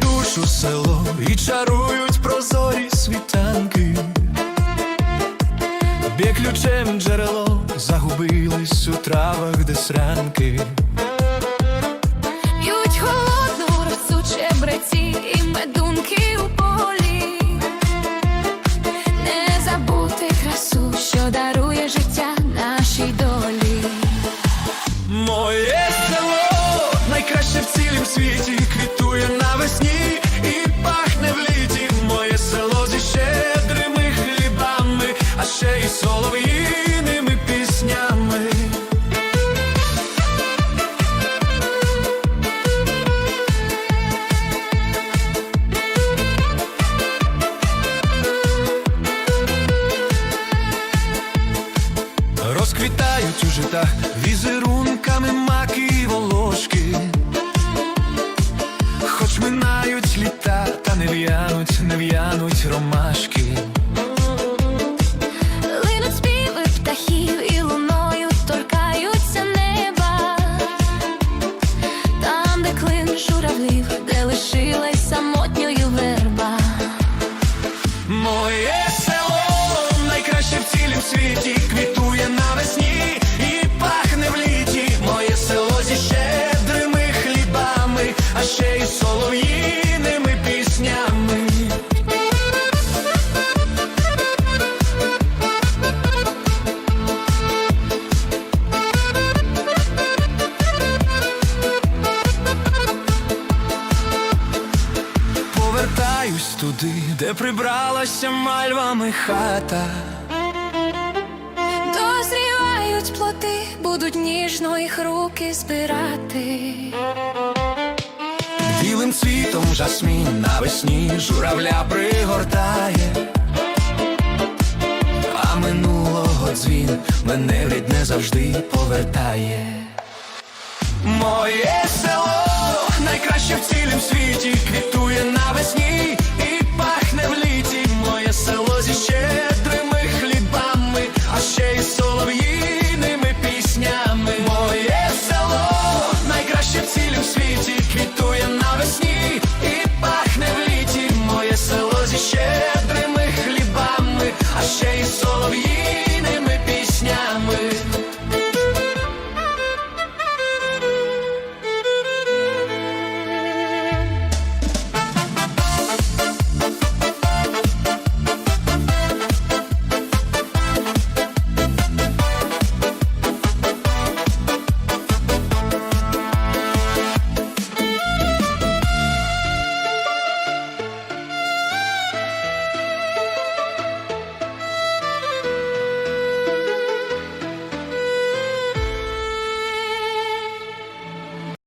душу село і чарують прозорі світанки, Б'є ключем джерело загубились у травах, де сранки. П'ють холодну росу чебреці медунки у полі, не забути красу, що дарує життя нашій долі. Моє село найкраще в цілім світі. А ще й солов'їними піснями. Розквітають у житах візерунками маки і волошки. Хоч минають літа, та не в'януть, не в'януть ромашки. Солов'їними піснями. Повертаюсь туди, де прибралася мальвами хата. Дозрівають плоди, будуть ніжно їх руки збирати. Білим цвітом жасмін навесні журавля пригортає, а минулого дзвін мене в рідне завжди повертає. Моє село найкраще в цілім світі,